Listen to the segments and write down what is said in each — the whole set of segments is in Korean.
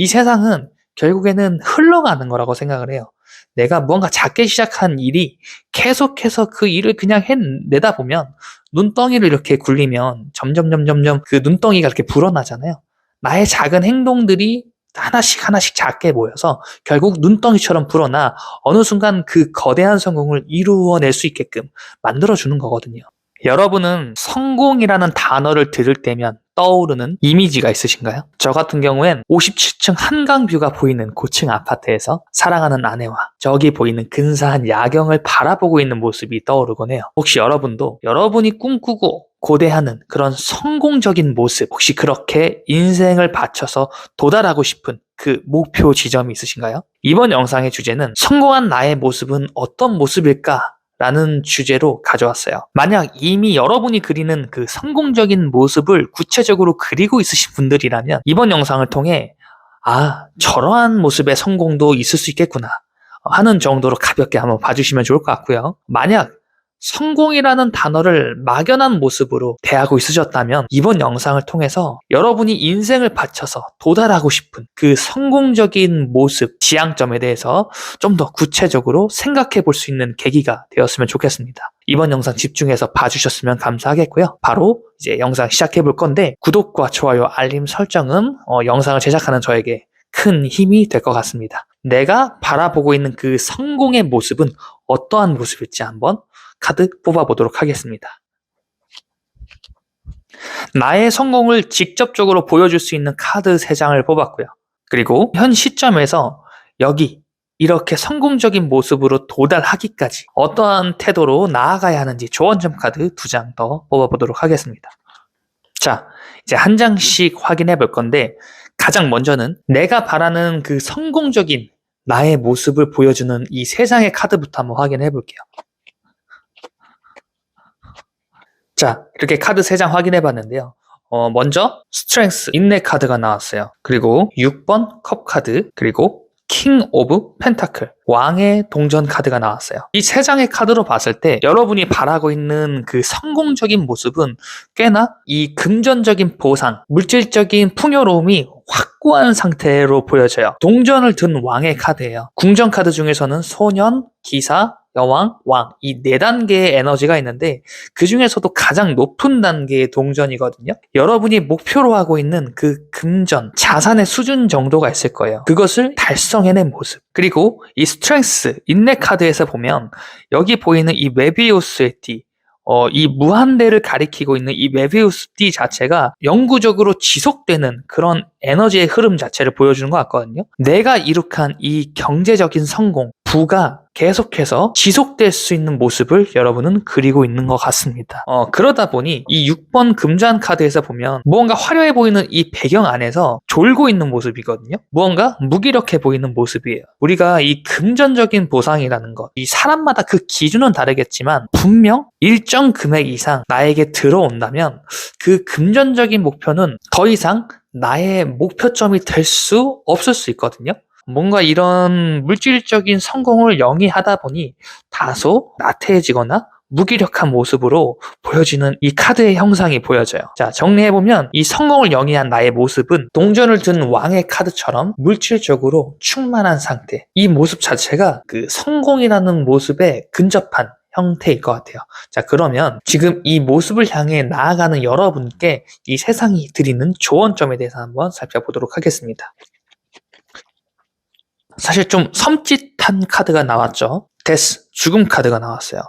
이 세상은 결국에는 흘러가는 거라고 생각을 해요. 내가 뭔가 작게 시작한 일이 계속해서 그 일을 그냥 해내다 보면 눈덩이를 이렇게 굴리면 점점 점점점 그 눈덩이가 이렇게 불어나잖아요. 나의 작은 행동들이 하나씩 하나씩 작게 모여서 결국 눈덩이처럼 불어나 어느 순간 그 거대한 성공을 이루어낼 수 있게끔 만들어주는 거거든요. 여러분은 성공이라는 단어를 들을 때면 떠오르는 이미지가 있으신가요? 저 같은 경우엔 57층 한강뷰가 보이는 고층 아파트에서 사랑하는 아내와 저기 보이는 근사한 야경을 바라보고 있는 모습이 떠오르곤 해요. 혹시 여러분도 여러분이 꿈꾸고 고대하는 그런 성공적인 모습, 혹시 그렇게 인생을 바쳐서 도달하고 싶은 그 목표 지점이 있으신가요? 이번 영상의 주제는 성공한 나의 모습은 어떤 모습일까? 라는 주제로 가져왔어요. 만약 이미 여러분이 그리는 그 성공적인 모습을 구체적으로 그리고 있으신 분들이라면 이번 영상을 통해 아, 저러한 모습의 성공도 있을 수 있겠구나 하는 정도로 가볍게 한번 봐주시면 좋을 것 같고요. 만약 성공이라는 단어를 막연한 모습으로 대하고 있으셨다면 이번 영상을 통해서 여러분이 인생을 바쳐서 도달하고 싶은 그 성공적인 모습, 지향점에 대해서 좀 더 구체적으로 생각해 볼 수 있는 계기가 되었으면 좋겠습니다. 이번 영상 집중해서 봐주셨으면 감사하겠고요. 바로 이제 영상 시작해 볼 건데 구독과 좋아요, 알림 설정은 어, 영상을 제작하는 저에게 큰 힘이 될 것 같습니다. 내가 바라보고 있는 그 성공의 모습은 어떠한 모습일지 한번 카드 뽑아보도록 하겠습니다. 나의 성공을 직접적으로 보여줄 수 있는 카드 3장을 뽑았고요. 그리고 현 시점에서 여기 이렇게 성공적인 모습으로 도달하기까지 어떠한 태도로 나아가야 하는지 조언점 카드 2장 더 뽑아보도록 하겠습니다. 자, 이제 한 장씩 확인해 볼 건데 가장 먼저는 내가 바라는 그 성공적인 나의 모습을 보여주는 이 세상의 카드부터 한번 확인해 볼게요. 자, 이렇게 카드 3장 확인해 봤는데요. 어, 먼저 스트렝스 인내 카드가 나왔어요. 그리고 6번 컵 카드, 그리고 킹 오브 펜타클 왕의 동전 카드가 나왔어요. 이 세 장의 카드로 봤을 때 여러분이 바라고 있는 그 성공적인 모습은 꽤나 이 금전적인 보상, 물질적인 풍요로움이 확고한 상태로 보여져요. 동전을 든 왕의 카드예요. 궁전 카드 중에서는 소년, 기사, 여왕, 왕 이 네 단계의 에너지가 있는데 그 중에서도 가장 높은 단계의 동전이거든요. 여러분이 목표로 하고 있는 그 금전, 자산의 수준 정도가 있을 거예요. 그것을 달성해낸 모습. 그리고 이 스트렝스, 인내 카드에서 보면 여기 보이는 이 메비우스의 띠, 어, 이 무한대를 가리키고 있는 이 메비우스 띠 자체가 영구적으로 지속되는 그런 에너지의 흐름 자체를 보여주는 것 같거든요. 내가 이룩한 이 경제적인 성공, 부가 계속해서 지속될 수 있는 모습을 여러분은 그리고 있는 것 같습니다. 어, 그러다 보니 이 6번 금잔 카드에서 보면 무언가 화려해 보이는 이 배경 안에서 졸고 있는 모습이거든요. 무언가 무기력해 보이는 모습이에요. 우리가 이 금전적인 보상이라는 것, 이 사람마다 그 기준은 다르겠지만 분명 일정 금액 이상 나에게 들어온다면 그 금전적인 목표는 더 이상 나의 목표점이 될 수 없을 수 있거든요. 뭔가 이런 물질적인 성공을 영위하다 보니 다소 나태해지거나 무기력한 모습으로 보여지는 이 카드의 형상이 보여져요. 자, 정리해보면 이 성공을 영위한 나의 모습은 동전을 든 왕의 카드처럼 물질적으로 충만한 상태. 이 모습 자체가 그 성공이라는 모습에 근접한 형태일 것 같아요. 자, 그러면 지금 이 모습을 향해 나아가는 여러분께 이 세상이 드리는 조언점에 대해서 한번 살펴보도록 하겠습니다. 사실 좀 섬찟한 카드가 나왔죠. 데스, 죽음 카드가 나왔어요.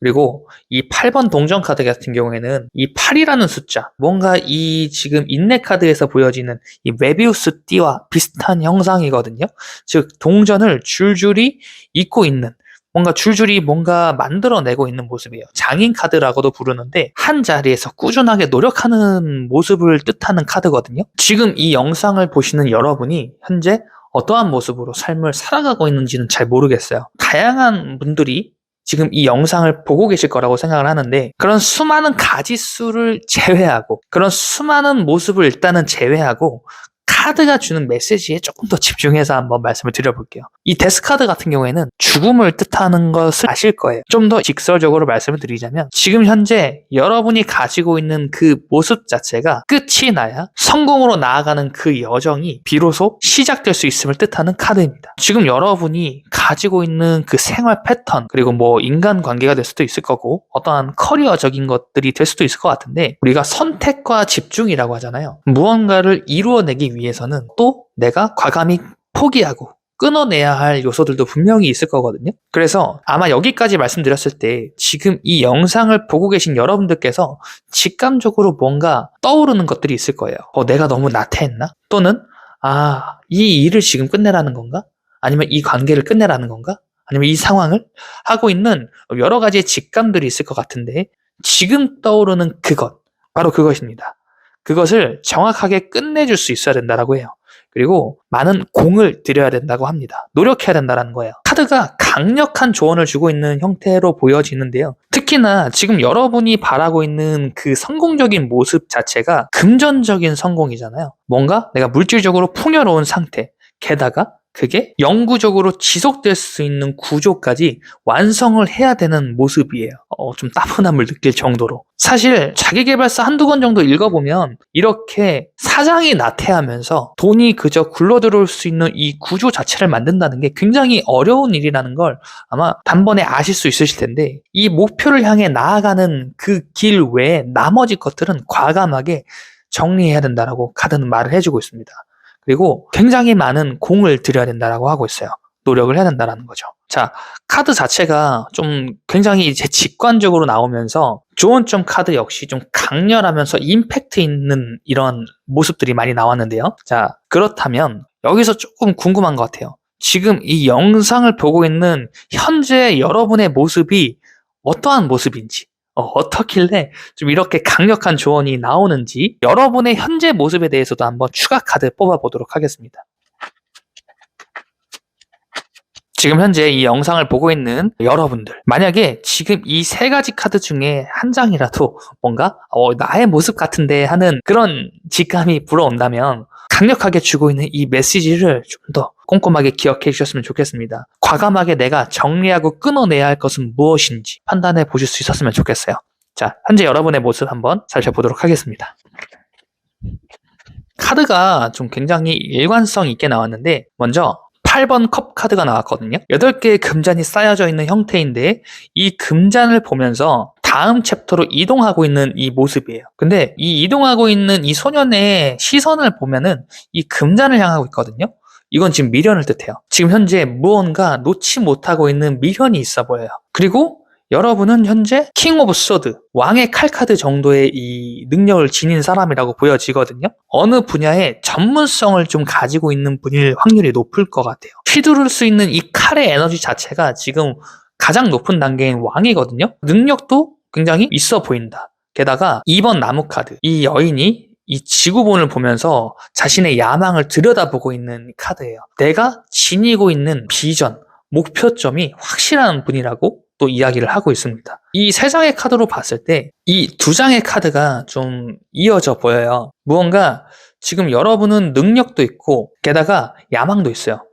그리고 이 8번 동전 카드 같은 경우에는 이 8이라는 숫자, 뭔가 이 지금 인내 카드에서 보여지는 이 메비우스 띠와 비슷한 형상이거든요. 즉, 동전을 줄줄이 잇고 있는 뭔가 줄줄이 뭔가 만들어내고 있는 모습이에요. 장인 카드라고도 부르는데 한 자리에서 꾸준하게 노력하는 모습을 뜻하는 카드거든요. 지금 이 영상을 보시는 여러분이 현재 어떠한 모습으로 삶을 살아가고 있는지는 잘 모르겠어요. 다양한 분들이 지금 이 영상을 보고 계실 거라고 생각을 하는데 그런 수많은 가지수를 제외하고 그런 수많은 모습을 일단은 제외하고 카드가 주는 메시지에 조금 더 집중해서 한번 말씀을 드려볼게요. 이 데스카드 같은 경우에는 죽음을 뜻하는 것을 아실 거예요. 좀 더 직설적으로 말씀을 드리자면 지금 현재 여러분이 가지고 있는 그 모습 자체가 끝이 나야 성공으로 나아가는 그 여정이 비로소 시작될 수 있음을 뜻하는 카드입니다. 지금 여러분이 가지고 있는 그 생활 패턴 그리고 뭐 인간 관계가 될 수도 있을 거고 어떠한 커리어적인 것들이 될 수도 있을 것 같은데 우리가 선택과 집중이라고 하잖아요. 무언가를 이루어내기 위해서는 또 내가 과감히 포기하고 끊어내야 할 요소들도 분명히 있을 거거든요. 그래서 아마 여기까지 말씀드렸을 때 지금 이 영상을 보고 계신 여러분들께서 직감적으로 뭔가 떠오르는 것들이 있을 거예요. 어, 내가 너무 나태했나? 또는 아, 이 일을 지금 끝내라는 건가? 아니면 이 관계를 끝내라는 건가? 아니면 이 상황을 하고 있는 여러 가지의 직감들이 있을 것 같은데 지금 떠오르는 그것, 바로 그것입니다. 그것을 정확하게 끝내줄 수 있어야 된다라고 해요. 그리고 많은 공을 들여야 된다고 합니다. 노력해야 된다는 거예요. 카드가 강력한 조언을 주고 있는 형태로 보여지는데요. 특히나 지금 여러분이 바라고 있는 그 성공적인 모습 자체가 금전적인 성공이잖아요. 뭔가 내가 물질적으로 풍요로운 상태, 게다가 그게 영구적으로 지속될 수 있는 구조까지 완성을 해야 되는 모습이에요. 어, 좀 따분함을 느낄 정도로. 사실 자기개발서 한두 권 정도 읽어보면 이렇게 사장이 나태하면서 돈이 그저 굴러 들어올 수 있는 이 구조 자체를 만든다는 게 굉장히 어려운 일이라는 걸 아마 단번에 아실 수 있으실 텐데 이 목표를 향해 나아가는 그 길 외에 나머지 것들은 과감하게 정리해야 된다라고 카드는 말을 해주고 있습니다. 그리고 굉장히 많은 공을 들여야 된다라고 하고 있어요. 노력을 해야 된다라는 거죠. 자, 카드 자체가 좀 굉장히 이제 직관적으로 나오면서 조언점 카드 역시 좀 강렬하면서 임팩트 있는 이런 모습들이 많이 나왔는데요. 자, 그렇다면 여기서 조금 궁금한 것 같아요. 지금 이 영상을 보고 있는 현재 여러분의 모습이 어떠한 모습인지, 어, 떻길래 좀 이렇게 강력한 조언이 나오는지 여러분의 현재 모습에 대해서도 한번 추가 카드 뽑아보도록 하겠습니다. 지금 현재 이 영상을 보고 있는 여러분들 만약에 지금 이 세 가지 카드 중에 한 장이라도 뭔가 어, 나의 모습 같은데 하는 그런 직감이 불어온다면 강력하게 주고 있는 이 메시지를 좀 더 꼼꼼하게 기억해 주셨으면 좋겠습니다. 과감하게 내가 정리하고 끊어내야 할 것은 무엇인지 판단해 보실 수 있었으면 좋겠어요. 자, 현재 여러분의 모습 한번 살펴보도록 하겠습니다. 카드가 좀 굉장히 일관성 있게 나왔는데 먼저 8번 컵 카드가 나왔거든요. 8개의 금잔이 쌓여져 있는 형태인데 이 금잔을 보면서 다음 챕터로 이동하고 있는 이 모습이에요. 근데 이 이동하고 있는 이 소년의 시선을 보면은 이 금잔을 향하고 있거든요. 이건 지금 미련을 뜻해요. 지금 현재 무언가 놓지 못하고 있는 미련이 있어 보여요. 그리고 여러분은 현재 킹 오브 소드, 왕의 칼 카드 정도의 이 능력을 지닌 사람이라고 보여지거든요. 어느 분야에 전문성을 좀 가지고 있는 분일 확률이 높을 것 같아요. 휘두를 수 있는 이 칼의 에너지 자체가 지금 가장 높은 단계인 왕이거든요. 능력도 굉장히 있어 보인다. 게다가 2번 나무 카드, 이 여인이 이 지구본을 보면서 자신의 야망을 들여다보고 있는 카드예요. 내가 지니고 있는 비전, 목표점이 확실한 분이라고 또 이야기를 하고 있습니다. 이 세 장의 카드로 봤을 때 이 두 장의 카드가 좀 이어져 보여요. 무언가 지금 여러분은 능력도 있고 게다가 야망도 있어요.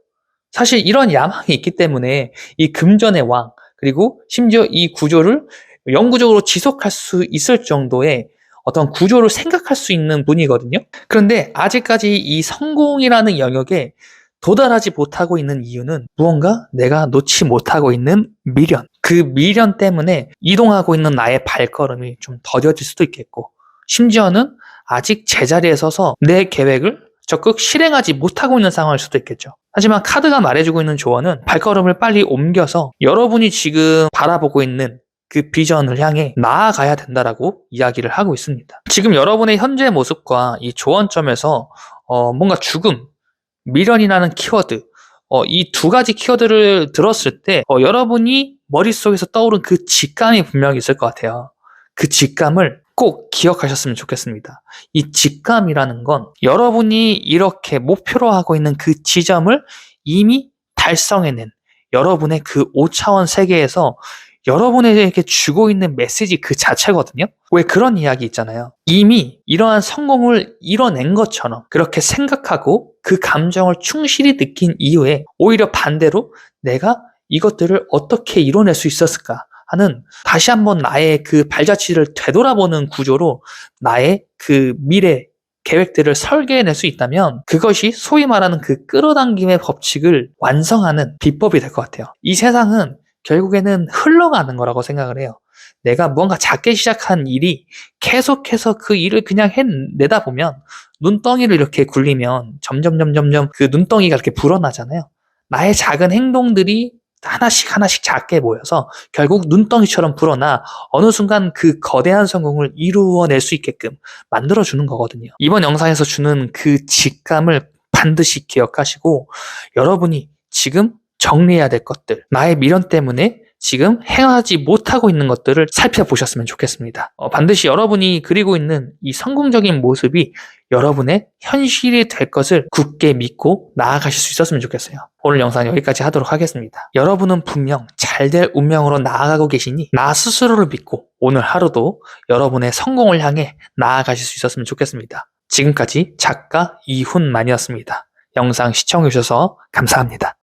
사실 이런 야망이 있기 때문에 이 금전의 왕 그리고 심지어 이 구조를 영구적으로 지속할 수 있을 정도의 어떤 구조를 생각할 수 있는 분이거든요. 그런데 아직까지 이 성공이라는 영역에 도달하지 못하고 있는 이유는 무언가 내가 놓지 못하고 있는 미련. 그 미련 때문에 이동하고 있는 나의 발걸음이 좀 더뎌질 수도 있겠고, 심지어는 아직 제자리에 서서 내 계획을 적극 실행하지 못하고 있는 상황일 수도 있겠죠. 하지만 카드가 말해주고 있는 조언은 발걸음을 빨리 옮겨서 여러분이 지금 바라보고 있는 그 비전을 향해 나아가야 된다라고 이야기를 하고 있습니다. 지금 여러분의 현재 모습과 이 조언점에서 어, 뭔가 죽음, 미련이라는 키워드, 어, 이 두 가지 키워드를 들었을 때 어, 여러분이 머릿속에서 떠오른 그 직감이 분명히 있을 것 같아요. 그 직감을 꼭 기억하셨으면 좋겠습니다. 이 직감이라는 건 여러분이 이렇게 목표로 하고 있는 그 지점을 이미 달성해낸 여러분의 그 5차원 세계에서 여러분에게 주고 있는 메시지 그 자체거든요. 왜 그런 이야기 있잖아요. 이미 이러한 성공을 이뤄낸 것처럼 그렇게 생각하고 그 감정을 충실히 느낀 이후에 오히려 반대로 내가 이것들을 어떻게 이뤄낼 수 있었을까 하는 다시 한번 나의 그 발자취를 되돌아보는 구조로 나의 그 미래 계획들을 설계해낼 수 있다면 그것이 소위 말하는 그 끌어당김의 법칙을 완성하는 비법이 될 것 같아요. 이 세상은 결국에는 흘러가는 거라고 생각을 해요. 내가 뭔가 작게 시작한 일이 계속해서 그 일을 그냥 해내다 보면 눈덩이를 이렇게 굴리면 점점 점점점 그 눈덩이가 이렇게 불어나잖아요. 나의 작은 행동들이 하나씩 하나씩 작게 모여서 결국 눈덩이처럼 불어나 어느 순간 그 거대한 성공을 이루어낼 수 있게끔 만들어주는 거거든요. 이번 영상에서 주는 그 직감을 반드시 기억하시고 여러분이 지금 정리해야 될 것들, 나의 미련 때문에 지금 행하지 못하고 있는 것들을 살펴보셨으면 좋겠습니다. 어, 반드시 여러분이 그리고 있는 이 성공적인 모습이 여러분의 현실이 될 것을 굳게 믿고 나아가실 수 있었으면 좋겠어요. 오늘 영상 여기까지 하도록 하겠습니다. 여러분은 분명 잘 될 운명으로 나아가고 계시니 나 스스로를 믿고 오늘 하루도 여러분의 성공을 향해 나아가실 수 있었으면 좋겠습니다. 지금까지 작가 이훈만이었습니다. 영상 시청해주셔서 감사합니다.